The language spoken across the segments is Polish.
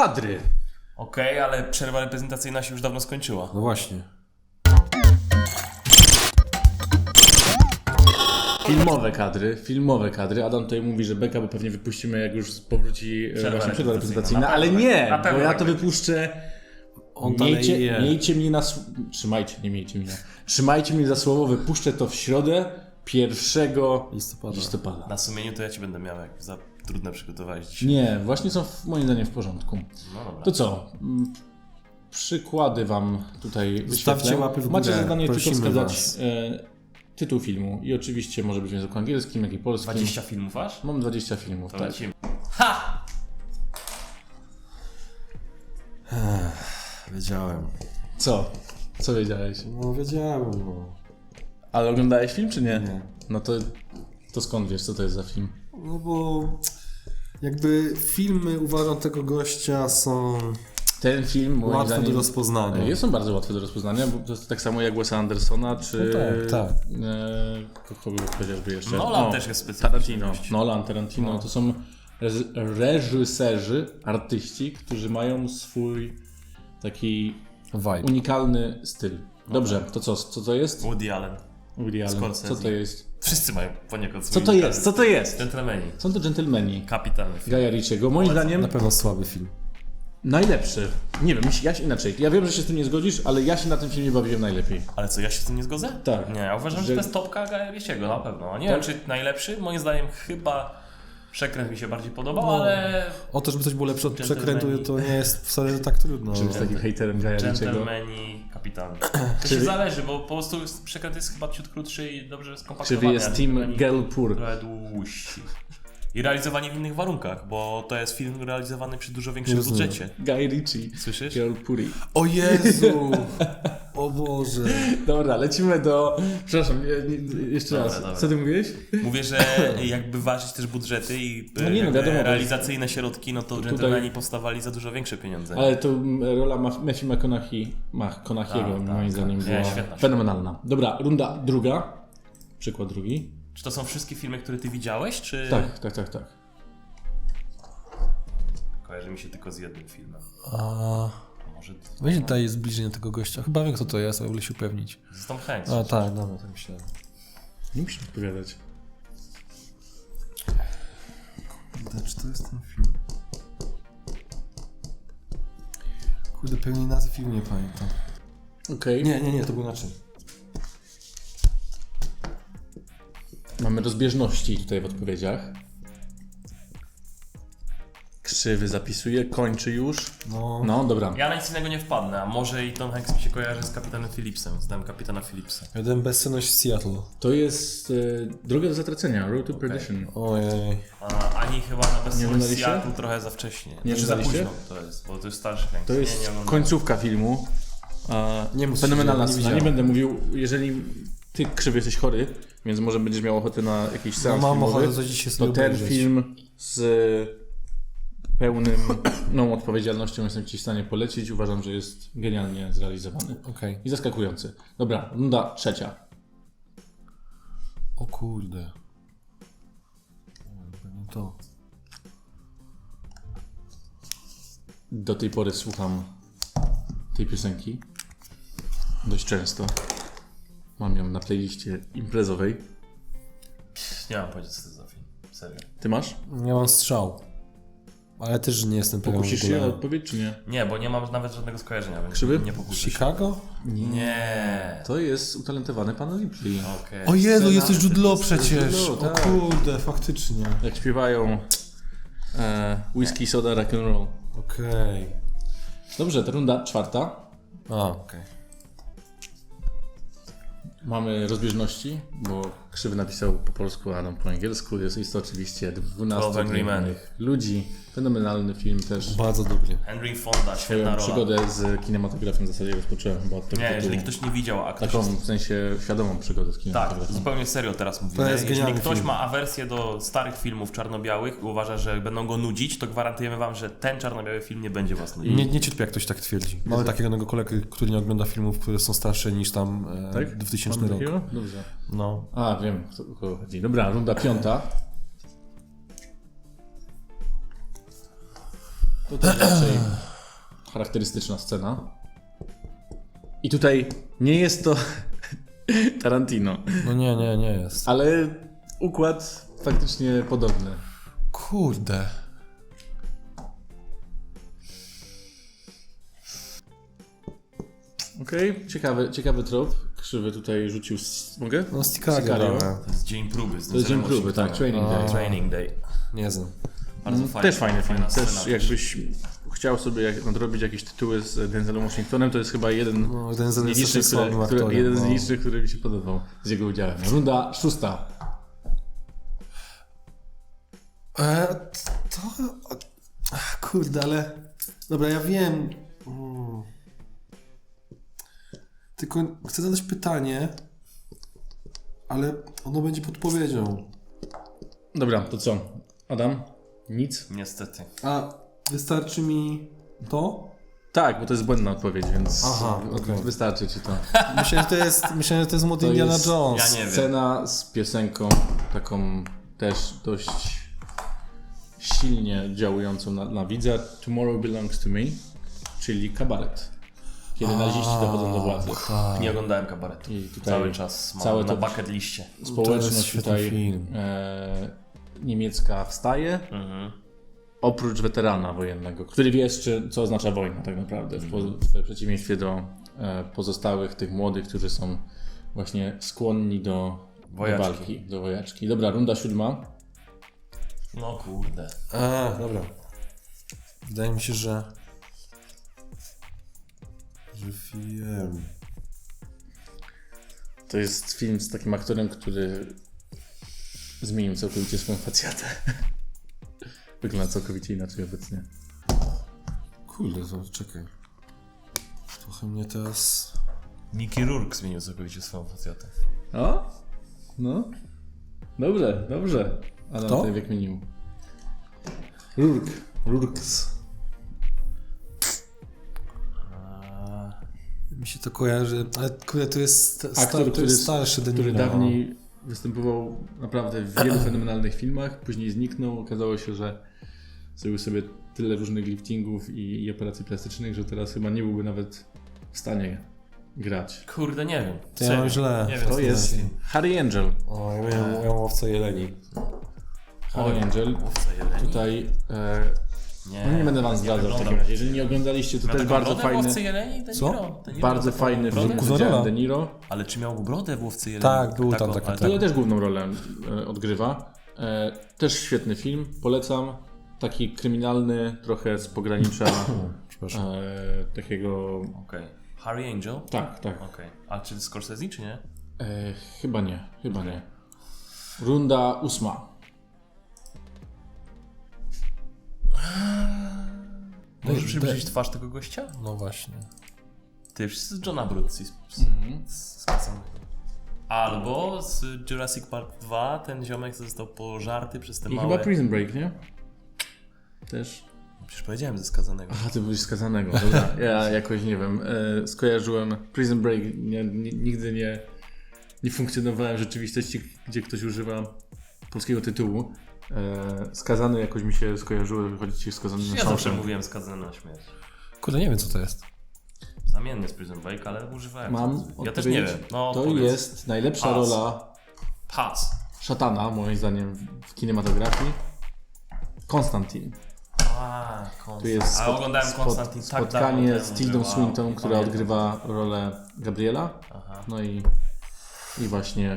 Kadry. Okej, ale przerwa reprezentacyjna się już dawno skończyła. No właśnie. Filmowe kadry, filmowe kadry. Adam tutaj mówi, że beka, bo pewnie wypuścimy, jak już powróci e, Przerwa właśnie przerwa reprezentacyjna. reprezentacyjna, Na ale nie, tak. Na bo ja tak to wypuszczę. On Miejcie, miejcie mnie na. Trzymajcie, nie miejcie mnie. Trzymajcie mnie za słowo, wypuszczę to w środę 1 Listopada. listopada. Na sumieniu to ja ci będę miał, jak za trudne przygotowałeś dzisiaj. Nie, właśnie są w, moim zdaniem w porządku. No dobra. To co? Mm, Przykłady wam tutaj Zostawcie wyświetlę. łapy w Macie górę, zadanie tylko prosimy wskazać was. e, tytuł filmu i oczywiście może być w języku angielskim, jak i polskim. 20 filmów aż? Mam 20 filmów, To tak. lecimy. Ha! Wiedziałem. Co? Co wiedziałeś? No wiedziałem, no. Ale oglądałeś film, czy nie? Nie. No to, to skąd wiesz, co to jest za film? No bo jakby filmy uważam tego gościa są Ten film, moim zdaniem, do rozpoznania. jest są bardzo łatwe do rozpoznania, bo to jest tak samo jak Wesa Andersona, czy... No tak, tak. E, kogo chociażby jeszcze? Nolan też jest specjalny. Tarantino. Nolan, Tarantino. No. To są reż- reżyserzy, artyści, którzy mają swój taki Vibe. unikalny styl. Dobrze, to co, co to jest? Woody Allen. Woody Allen. Scorsese. Co to jest? Wszyscy mają poniekąd Co swój to unikalny jest? Co to jest? Gentlemani. Są to dżentelmeni. Kapitalny film. Gaja Ritchiego. Moim zdaniem Na pewno słaby film. najlepszy. Nie wiem, ja się inaczej. Ja wiem, że się z tym nie zgodzisz, ale ja się na tym filmie bawiłem najlepiej. Ale co, ja się z tym nie zgodzę? Tak. Nie, ja uważam, że, Że- to jest topka Gaja Ritchiego, na pewno. Nie Tak? wiem, czy najlepszy. Moim zdaniem chyba przekręt mi się bardziej podobał, No. ale O to, żeby coś było lepsze od przekrętu, to nie jest wcale tak trudno. Czy jest takim haterem Gaja Ritchiego? Gentlemani kapitalny. To się zależy, bo po prostu przekręt jest chyba ciut krótszy i dobrze skompaktowany. Czyli jest team Girl Poor. Trochę dłużsi. I realizowani w innych warunkach, bo to jest film realizowany przy dużo większym rozumiem. budżecie. Guy Ritchie. Słyszysz? Girl Puri. O Jezu! O Boże! Dobra, lecimy do... Przepraszam, jeszcze Dobra, raz. dobra. Co ty mówiłeś? Mówię, że jakby ważyć też budżety i No nie, no wiadomo, realizacyjne środki, no to tutaj- Gentlemani postawali za dużo większe pieniądze. Ale to rola Ma- Matthew McConaughey, McConaughey'ego Tak, moim tak, zdaniem tak. była Nie, świetna. fenomenalna. Dobra, runda druga. Przykład drugi. Czy to są wszystkie filmy, które ty widziałeś, czy... Tak, tak, tak, tak. Kojarzy mi się tylko z jednym filmem. A... Może Weź daj zbliżenie tego gościa. Chyba wiem kto to jest, ale wolę się upewnić. z Tom Hanks. A tak, dobra, tak myślałem. Nie musisz odpowiadać. Kurde, czy to jest ten film? Kurde, pełnej nazwy filmu nie pamiętam. Okej. Nie, nie, nie, to był na czym? Mamy rozbieżności tutaj w odpowiedziach. Krzywy zapisuje, kończy już. No, No, dobra. Ja na nic innego nie wpadnę, a może i Tom Hanks mi się kojarzy z kapitanem Phillipsem. Znałem kapitana Phillipsa. jeden bezsenność w Seattle. To jest e, droga do zatracenia, Road to Perdition. Ojej. A, ani chyba na bezsenność oglądaliście? Seattle trochę za wcześnie. Nie znaczy za oglądaliście? późno to jest, bo to jest starszy Hanks. To nie, jest nie oglądałem. końcówka filmu. A, Nie mów, fenomenalna nie scena. Nie będę mówił, jeżeli ty krzywy jesteś chory, więc może będziesz miał ochotę na jakiś No, seans mam filmowy, ochotę dzisiaj sobie to ten obejrzeć. film z pełnym no, odpowiedzialnością jestem ci w stanie polecić. Uważam, że jest genialnie zrealizowany Okej. i zaskakujący. Dobra, runda trzecia. O kurde. O, Pewnie to. Do tej pory słucham tej piosenki dość często. Mam ją na playliście imprezowej. Nie mam pojęcia, co to za film. Serio. Ty masz? Ja mam strzał. Ale też nie jestem pewien. Pokusisz się o odpowiedź, czy nie? Nie, bo nie mam nawet żadnego skojarzenia, więc Krzywy? nie pokuszę. Chicago? Nie. To jest utalentowany pan Ripley. Okej. O Jezu, Jude Law przecież. Jude Law, o tak. kurde, faktycznie. Jak śpiewają e, whisky, soda, rock and roll. Okej. Dobrze, to runda czwarta. A, okej. Mamy rozbieżności, bo Krzywy napisał po polsku, a Adam po angielsku. Jest, jest to oczywiście 12 Twelve Angry Men. innych ludzi. Fenomenalny film też. Bardzo dobry. Henry Fonda, świetna rola. przygodę z kinematografem w zasadzie rozpocząłem chyba od tego Nie, tytułu. jeżeli ktoś nie widział, a ktoś Taką w sensie świadomą przygodę z Tak, kinematografem. zupełnie serio teraz mówimy. To jest Jeżeli genialny ktoś film. ma awersję do starych filmów czarno-białych i uważa, że będą go nudzić, to gwarantujemy wam, że ten czarno-biały film nie będzie was nudził. Nie, nie cierpię, jak ktoś tak twierdzi. Mamy takiego jednego kolegę, który nie ogląda filmów, które są starsze niż tam e, Tak? 2000 Mam rok. takiego? Dobrze. No. A, wiem, co o kogo chodzi. Dobra, runda piąta. To też raczej charakterystyczna scena. I tutaj nie jest to Tarantino, No nie, nie, nie jest. ale układ faktycznie podobny. Kurde. Okej, ciekawy, ciekawy trop. Krzywy tutaj rzucił. s- Mogę? No Sticario. Dobra. To jest dzień próby. Z To jest dzień próby, tak, training day. Training Day. Nie znam. Bardzo Mm, fajny. Też fajny film. Też scena. jakbyś chciał sobie jak, nadrobić jakieś tytuły z Denzelem Washingtonem, to jest chyba jeden No, jeden z z nielicznych, jest które, aktorem. jeden z no. nielicznych, który mi się podobał z jego udziałem. Runda szósta. E, to... Ach, Kurde, ale... Dobra, ja wiem. Mm. Tylko chcę zadać pytanie, ale ono będzie podpowiedzią. Dobra, to co? Adam? Nic? Niestety. A wystarczy mi to? Tak, bo to jest błędna odpowiedź, więc Aha, okej. wystarczy ci to. Myślałem, że to jest, myślałem, że to jest mod To Indiana jest- Jones. Ja nie wiem. Scena z piosenką taką też dość silnie działającą na, na widza Tomorrow Belongs to Me, czyli kabaret. Kiedy naziści dochodzą do władzy. Tak. Nie oglądałem kabaretu. I tutaj Cały czas mam całe na to- bucket liście. Społeczność tutaj e, niemiecka wstaje, Mhm. oprócz weterana wojennego, który wie jeszcze, co oznacza wojna tak naprawdę, w, po, w przeciwieństwie do e, pozostałych tych młodych, którzy są właśnie skłonni do, do Wojaczki. walki, do wojaczki. Dobra, runda siódma. No kurde. A, dobra. Wydaje mi się, że... Że wiem. To jest film z takim aktorem, który zmienił całkowicie swoją facjatę. Wygląda całkowicie inaczej obecnie. Kurde, to czekaj. Trochę mnie teraz... Mickey Rourke zmienił całkowicie swoją facjatę. O? No. Dobrze, dobrze. Adam Kto? tutaj wymienił. Rurk. Rurks. Mi się to kojarzy, ale kurde, to jest, sta- Aktor, to który, jest starszy który dawniej występował naprawdę w wielu fenomenalnych filmach, później zniknął. Okazało się, że zrobił sobie tyle różnych liftingów i, i operacji plastycznych, że teraz chyba nie byłby nawet w stanie grać. Kurde, nie wiem. To ja mam źle. Nie wiem, To jest jest. Harry Angel. O, ja miałem, łowcę jeleni. Harry Angel. Tutaj e, Nie, no nie będę wam zdradzał w takim razie. Jeżeli nie oglądaliście, to Miał też bardzo fajny, Łowcy jeleni? De Co? Niro. De Niro bardzo taką fajny brodę? film z udziałem. De Niro. Ale czy miał brodę w Łowcy jeleni? Tak, był tam taka- ale tak. To też główną rolę e, odgrywa. E, też świetny film, polecam. Taki kryminalny, trochę z pogranicza Przepraszam. e, takiego... Okej. Harry Angel? Tak, tak. Okej. A czy Scorsese, czy nie? E, chyba nie, chyba nie. Runda ósma. Możesz Dej- przybliżyć twarz tego gościa? No właśnie. Ty wszyscy z Johna Brutzi. Z, z, Mhm. z, z, Albo z Jurassic Park 2 ten ziomek co został pożarty przez te I małe... chyba Prison Break, nie? Też. Przecież powiedziałem ze skazanego. Aha, ty byłeś skazanego. Dobra. Ja jakoś nie wiem. E, skojarzyłem Prison Break. Nie, nie, nigdy nie, nie funkcjonowałem w rzeczywistości, gdzie ktoś używa polskiego tytułu. E, skazany jakoś mi się skojarzyło, chodzi ci skazany na Ja zawsze mówiłem skazany na śmierć. Kurde, nie wiem co to jest. Zamiennie z Prison Break, ale używałem. Mam Ja też nie odpowiedź. wiem. No, to powiedz. jest najlepsza Pas. rola Pas. szatana, moim zdaniem, w kinematografii. Konstantin. A, Tu jest A spot- oglądałem spot- Konstantin tak spotkanie dawno z temu, Tildą że wow, Swinton, nie która pamiętam. odgrywa rolę Gabriela. Aha. No i, i właśnie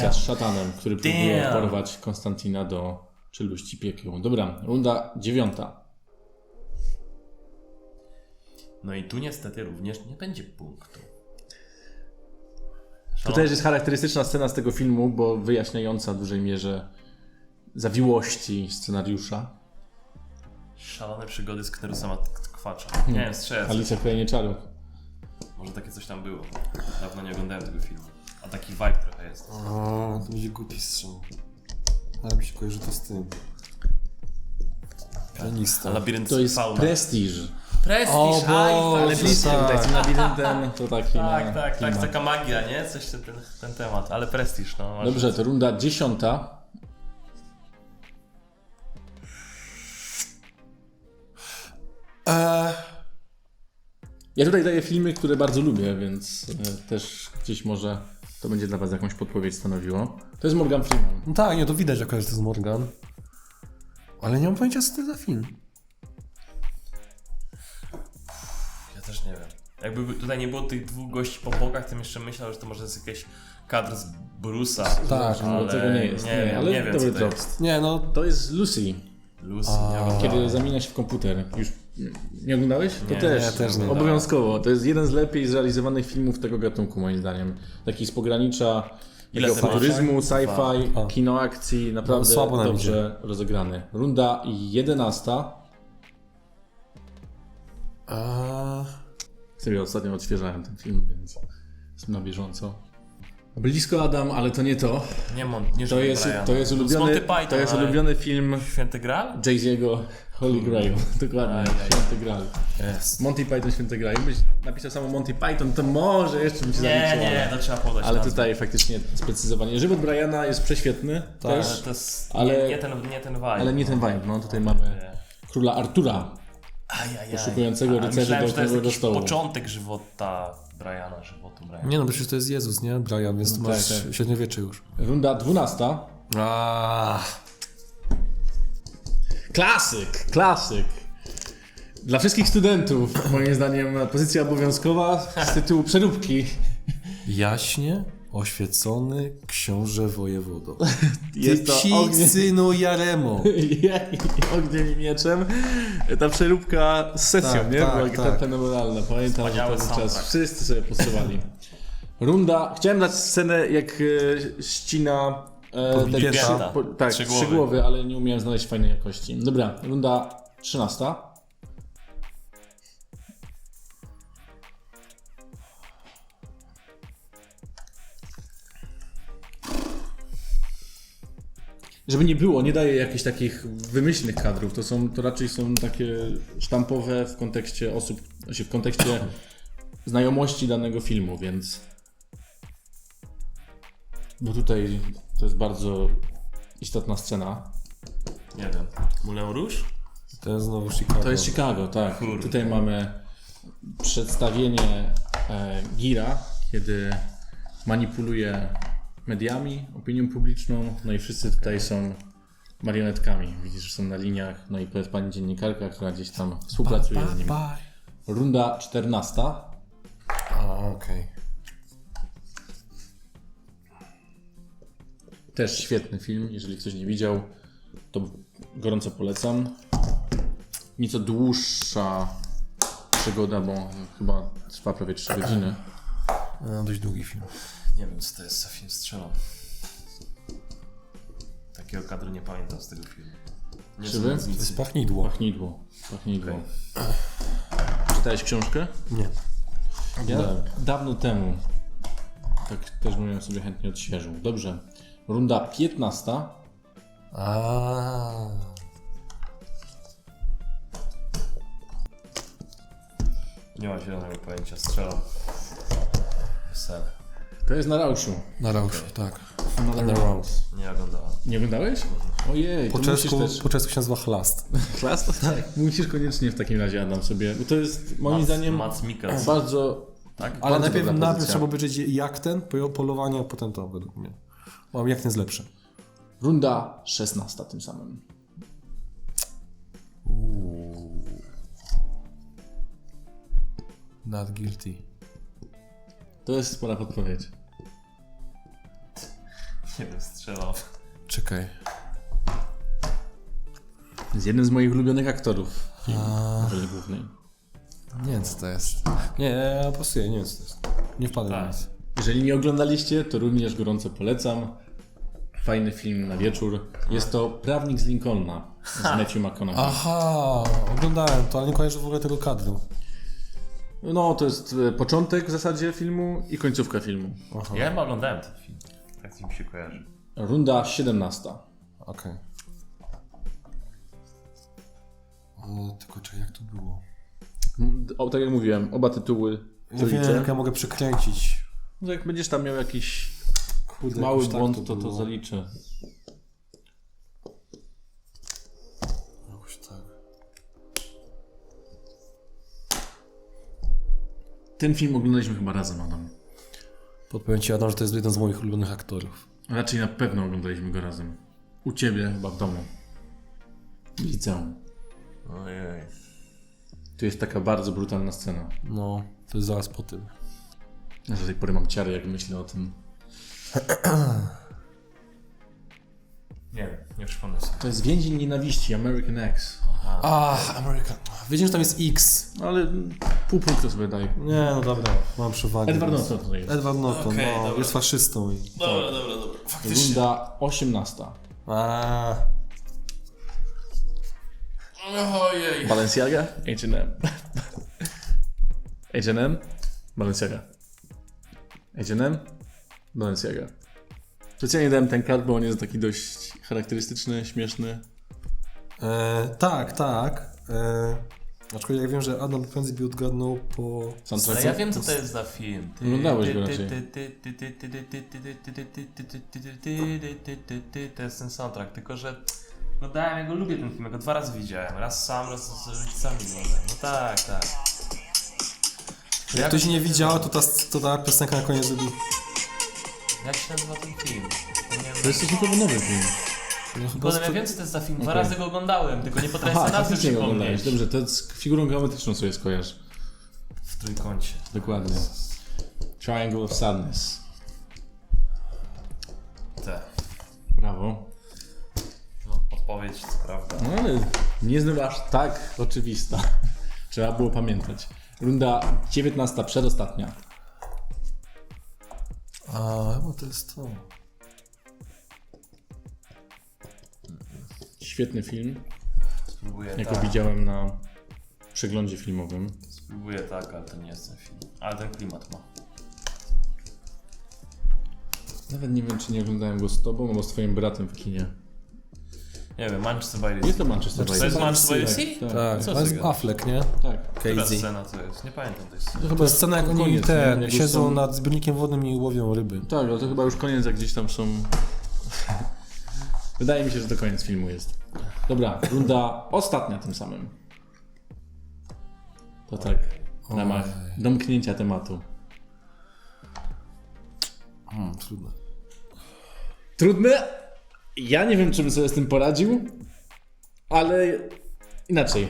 Damn. z szatanem, który próbuje Damn. porwać Konstantina do czeluści piekieł. Dobra, runda dziewiąta. No i tu niestety również nie będzie punktu. To też jest charakterystyczna scena z tego filmu, bo wyjaśniająca w dużej mierze zawiłości scenariusza. Szalone przygody z Knerusa Kwacza. Nie wiem, strzelę. Alicja w Krainie Czarów. Może takie coś tam było. Dawno nie oglądałem tego filmu. A taki vibe trochę jest. O, to będzie głupi strzał. Ale mi się kojarzy to z tym. Pianista. Labirynt To jest fauna. Prestige. Prestiż, O aj, Boże, Ale faktycznie. blisko tak. tutaj z tym labiryntem to taki Tak, na tak, tak, klimat. taka magia, nie? Coś ten, ten, temat, ale prestiż, no. masz Dobrze, to runda dziesiąta. Eee, Ja tutaj daję filmy, które bardzo lubię, więc e, też gdzieś może to będzie dla Was jakąś podpowiedź stanowiło. To jest Morgan Freeman. no tak, nie, to widać jaka jest to jest Morgan. Ale nie mam pojęcia, co to jest za film. Ja też nie wiem. Jakby tutaj nie było tych dwóch gości po bokach, to jeszcze myślał, że to może jest jakiś kadr z Bruce'a. Tak, no, ale tego nie jest, Nie, nie, ale nie wiem, dobry co to jest. Nie, no, To jest Lucy, Lucy, nie oglądałem. kiedy zamienia się w komputer. Już nie oglądałeś? To Nie, też. nie, też nie. Obowiązkowo. To jest jeden z lepiej zrealizowanych filmów tego gatunku, moim zdaniem. Taki z pogranicza Ile futuryzmu, sci-fi, kino akcji, naprawdę No, słabo nam dobrze rozegrany. Runda 11. a... Sobie ostatnio odświeżałem ten film, więc jestem na bieżąco. Blisko Adam, ale to nie to. Nie, mon, nie To jest, to jest ulubiony, Python, to jest ulubiony film Święty Graal? Jay-Z'ego Holy Grail. Dokładnie, Ajaj. Święty Graal. Jest. Monty Python, Święty Grail. Jakbyś napisał samo Monty Python, to może jeszcze bym się Nie, nie, to trzeba podać Ale nazwę. tutaj faktycznie sprecyzowanie. Żywot Briana jest prześwietny Ale też, to jest ale- nie, nie, ten, nie ten vibe. ale nie ten vibe. No, tutaj mamy króla Artura. Ajajaj. poszukującego A, rycerzy myślałem, do że to jest okrągłego jakiś stołu. początek żywota Briana, żywotu Briana. Nie no, przecież to jest Jezus, nie? Brian, więc tu No masz tak, tak. średniowiecze już. Runda 12. A, Klasyk, klasyk. Dla wszystkich studentów, moim zdaniem, pozycja obowiązkowa z tytułu przeróbki. Jaśnie oświecony książę wojewodo. Jest Ty to ci ogniem, synu Jaremo. ogniem i mieczem. Ta przeróbka z sesją, Tak, nie? tak, Była tak. fenomenalna. Pamiętam, że był czas. Wszyscy sobie posłuchali. Runda. Chciałem dać scenę, jak e, ścina. E, pięta. trzy- po, tak, Trzy trzy głowy. głowy, ale nie umiałem znaleźć fajnej jakości. Dobra, runda 13. Żeby nie było, nie daje jakichś takich wymyślnych kadrów. To, są, to raczej są takie sztampowe w kontekście osób, znaczy w kontekście znajomości danego filmu, więc. Bo tutaj to jest bardzo istotna scena. Nie wiem. Moulin Rouge? To jest znowu Chicago. To jest Chicago, tak. Kurde. Tutaj mamy przedstawienie e, Gira, kiedy manipuluje mediami, opinią publiczną, no i wszyscy tutaj są marionetkami. Widzisz, że są na liniach, no i to jest pani dziennikarka, która gdzieś tam współpracuje z nim. Bye. Runda 14. A, okej. Też świetny film, jeżeli ktoś nie widział, to gorąco polecam. Nieco dłuższa przygoda, bo chyba trwa prawie 3 godziny. No, dość długi film. Nie wiem, co to jest za film strzelam. Takiego kadru nie pamiętam z tego filmu. Nie Krzywy? To jest pachnidło. Pachnidło. Pachnidło. Czytałeś książkę? Nie. Ja Tak. dawno temu. Tak też bym ją sobie chętnie odświeżył. Dobrze. Runda 15. A. Nie mam zielonego pojęcia, strzelam. Wesele. To jest na Rauszu. Na Rausz, tak. Na Na Rausz. Nie oglądałem. Nie oglądałeś? Ojej, Po to czesku, też... po czesku się nazywa chlast. Klas? Tak. Musisz koniecznie w takim razie Adam sobie, bo to jest moim Mats- zdaniem Mikkelsen. bardzo... Tak? Ale Bardzo najpierw, najpierw trzeba obejrzeć jak ten, po- polowanie, a potem to według mnie. Mam jak ten jest lepszy. Runda 16 tym samym. Not guilty. To jest spora podpowiedź. Nie wiem, strzelam. Czekaj. Jest jeden z moich ulubionych aktorów w roli głównej. Nie wiem co to jest. Nie, ja pasuję, nie wiem co to jest. Nie wpadłem na Tak. nic. Jeżeli nie oglądaliście, to również gorąco polecam. Fajny film na wieczór. Jest to Prawnik z Lincolna z Matthew McConaughey. Aha, oglądałem to, ale nie kojarzę w ogóle tego kadru. No, to jest e, początek w zasadzie filmu i końcówka filmu. Aha, Ja chyba oglądałem ten film. Tak mi się kojarzy. Runda 17. okej. O, Tylko czekaj, jak to było? M, O, tak jak mówiłem, oba tytuły Ja co wiem, jak ja mogę przekręcić. No, jak będziesz tam miał jakiś Kurde, mały jakoś tak błąd, to to było. zaliczę. Jakoś tak. ten film oglądaliśmy chyba razem, Adam. Podpowiem ci, Adam, że to jest jeden z moich ulubionych aktorów. Raczej na pewno oglądaliśmy go razem. U ciebie chyba w domu. W liceum. Ojej. Tu jest taka bardzo brutalna scena. No, to jest zaraz po tym. Ja do tej pory mam ciary, jak myślę o tym. Nie wiem, nie przypomnę sobie. To jest Więzień Nienawiści, American X. Ah, American. Wiedziałem, że tam jest X. No ale pół punktu sobie daj. Nie, no dobra, mam przewagę. Edward więc- Norton to jest. Edward Norton, Okej, no, dobra. jest faszystą. I... Dobra, dobra, dobra. Faktycznie. Runda 18. A, Ojej. Balenciaga? H&M. H&M? Balenciaga. H&M, Balenciaga. Specjalnie dałem ten kart, bo on jest taki dość charakterystyczny, śmieszny. E, tak, tak. E, aczkolwiek ja wiem, że Adam Pędzli odgadnął po... Ale ja wiem, co to jest za film. No oglądałeś go raczej. To jest ten soundtrack, tylko że... No dałem, ja go lubię ten film, ja go dwa razy widziałem. Raz sam, raz z rodzicami. No tak, tak. Jak ktoś nie widział, to ta, to ta piosenka na koniec zrobi... Jak się nazywa ten film? To jest stosunkowo nowy film. No, chyba Bo ja sprzed- wiem co to jest za film, dwa Okej. razy go oglądałem, tylko nie potrafię sobie nazwy faktycznie go oglądałeś. przypomnieć. Dobrze, to z figurą geometryczną sobie skojarz. W trójkącie. Dokładnie. Triangle of Sadness. Te. Brawo. No, odpowiedź, co prawda. No ale nie znów aż tak oczywista. Trzeba było pamiętać. Runda 19, przedostatnia. A, chyba to jest to. Świetny film. Spróbuję Jak go tak. widziałem na przeglądzie filmowym. Spróbuję tak, ale to nie jest ten film. Ale ten klimat ma. Nawet nie wiem, czy nie oglądałem go z tobą albo z twoim bratem w kinie. Nie wiem, Manchester by Sea. to Manchester by To the jest. Manchester by the Tak, Sea? tak. Tak, Co to jest? Affleck, nie? tak. Która Casey. scena to jest? Nie pamiętam tej sceny. To chyba To jest scena, jak oni koniec, nie? Jak siedzą są- nad zbiornikiem wodnym i łowią ryby. Tak, ale to chyba już koniec, jak gdzieś tam są... Wydaje mi się, że to koniec filmu jest. Dobra, runda ostatnia tym samym. To tak, w ramach domknięcia tematu. Hmm, trudne. Trudne? Ja nie wiem, czy bym sobie z tym poradził, ale inaczej.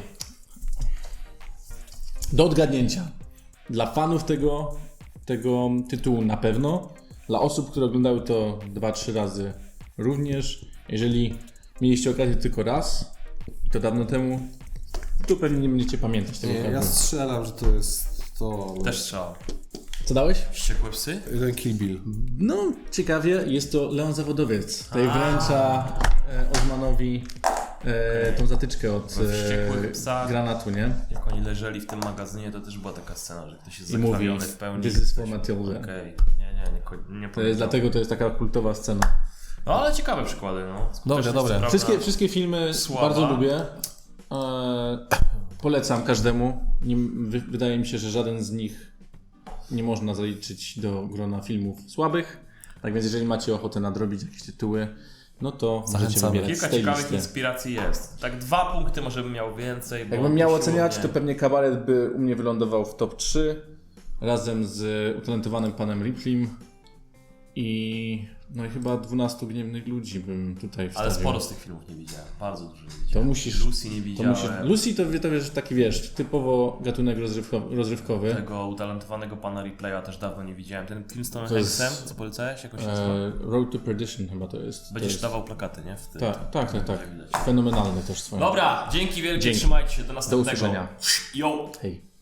Do odgadnięcia. Dla fanów tego, tego tytułu na pewno. Dla osób, które oglądały to 2-3 razy również. Jeżeli mieliście okazję tylko raz, i to dawno temu, to pewnie nie będziecie pamiętać tego Nie, ja strzelam, że to jest to. Też strzał. Co dałeś? Wściekłe psy? Ten Kill Bill. No, ciekawie, jest to Leon Zawodowiec. Tutaj wręcza e, Osmanowi e, tą zatyczkę od We Wściekłych e, granatu, nie? Jak oni leżeli w tym magazynie, to też była taka scena, że ktoś jest I mówi, zakrwawiony w pełni. this is for Matilda. Okej, nie, nie, nie, ko- nie To jest, dlatego to jest taka kultowa scena. No ale ciekawe przykłady, no. Skuteczność, co prawda. Wszystkie, wszystkie filmy Słaba. bardzo lubię. E, polecam każdemu. Nie, wy, wydaje mi się, że żaden z nich nie można zaliczyć do grona filmów słabych. Tak więc jeżeli macie ochotę nadrobić jakieś tytuły, no to możecie Zachęcamy. wybierać Kilka z tej ciekawych listy. inspiracji jest. Tak dwa punkty może bym miał więcej, bo Jakbym miał oceniać, to pewnie kabaret by u mnie wylądował w top 3 razem z utalentowanym panem Riplim i no i chyba 12 gniewnych ludzi bym tutaj wstawił. Ale sporo z tych filmów nie widziałem, bardzo dużo nie To widziałem. musisz... Lucy nie To widziałem. musisz Lucy to, to wiesz, taki wiesz, typowo gatunek rozrywkowy. rozrywkowy. Tego utalentowanego pana Replaya też dawno nie widziałem. Ten film z Tomem To Hanksem, co polecałeś? Jak on się nazywa? E, Road to Perdition chyba to jest. to Będziesz jest... dawał plakaty, nie? W tym, Tak, tak, tak, tak. Fenomenalny też swoją. Dobra, dzięki wielkie, Dzięki. trzymajcie się, do Do następnego. usłyszenia. Yo! Hej.